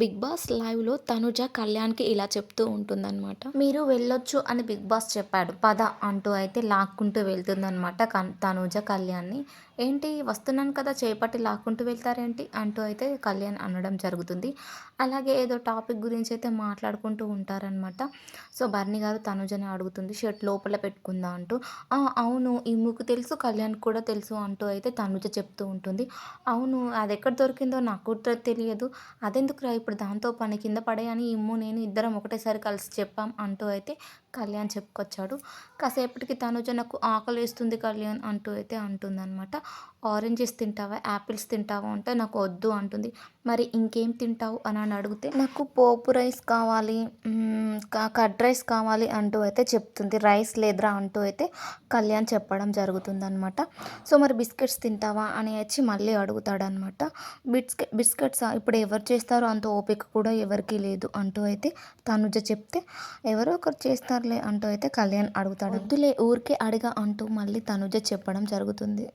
Big boss లైవ్లో తనుజ కళ్యాణ్కి ఇలా చెప్తూ ఉంటుందన్నమాట. మీరు వెళ్ళొచ్చు అని బిగ్ బాస్ చెప్పాడు. పద అంటూ అయితే లాక్కుంటూ వెళ్తుందన్నమాట కన్ తనుజ కళ్యాణ్ని. ఏంటి వస్తున్నాను కదా చేపట్టి లాక్కుంటూ వెళ్తారేంటి? అంటూ అయితే కళ్యాణ్ అనడం జరుగుతుంది. అలాగే ఏదో టాపిక్ గురించి అయితే మాట్లాడుకుంటూ ఉంటారనమాట సో బర్ని గారు తనుజని అడుగుతుంది. షర్ట్ లోపల పెట్టుకుందా అంటూ. అవును అవును ఇమ్ముకు తెలుసు కళ్యాణ్ కూడా తెలుసు అంటూ అయితే తనుజ చెప్తూ ఉంటుంది. అవును అది ఎక్కడ దొరికిందో నాకు తెలియదు. అదెందుకు అదెందుకురా ఇప్పుడు దాంతో పని కింద పడేయని ఇమ్ము నేను ఇద్దరం ఒకటేసారి కలిసి చెప్పాం అంటూ అయితే కళ్యాణ్ చెప్పుకొచ్చాడు. కాసేపటికి తనుజ నాకు ఆకలి వేస్తుంది కళ్యాణ్ అంటూ అయితే అంటుందన్నమాట. ఆరెంజెస్ తింటావా? యాపిల్స్ తింటావా అంటే నాకు వద్దు అంటుంది. మరి ఇంకేం తింటావు? అని అని అడిగితే నాకు పోపు రైస్ కావాలి. కర్డ్ రైస్ కావాలి అంటూ అయితే చెప్తుంది. రైస్ లేదురా అంటూ అయితే కళ్యాణ్ చెప్పడం జరుగుతుందన్నమాట. సో మరి బిస్కెట్స్ తింటావా అని వచ్చి మళ్ళీ అడుగుతాడనమాట బిస్కెట్ బిస్కెట్స్ ఇప్పుడు ఎవరు చేస్తారో అంత ఓపిక కూడా ఎవరికీ లేదు అంటూ అయితే తనుజ చెప్తే ఎవరో ఒకరు చేస్తారులే అంటూ అయితే కళ్యాణ్ అడుగుతాడు. వద్దులే ఊరికే అడిగా అంటూ మళ్ళీ తనుజ చెప్పడం జరుగుతుంది.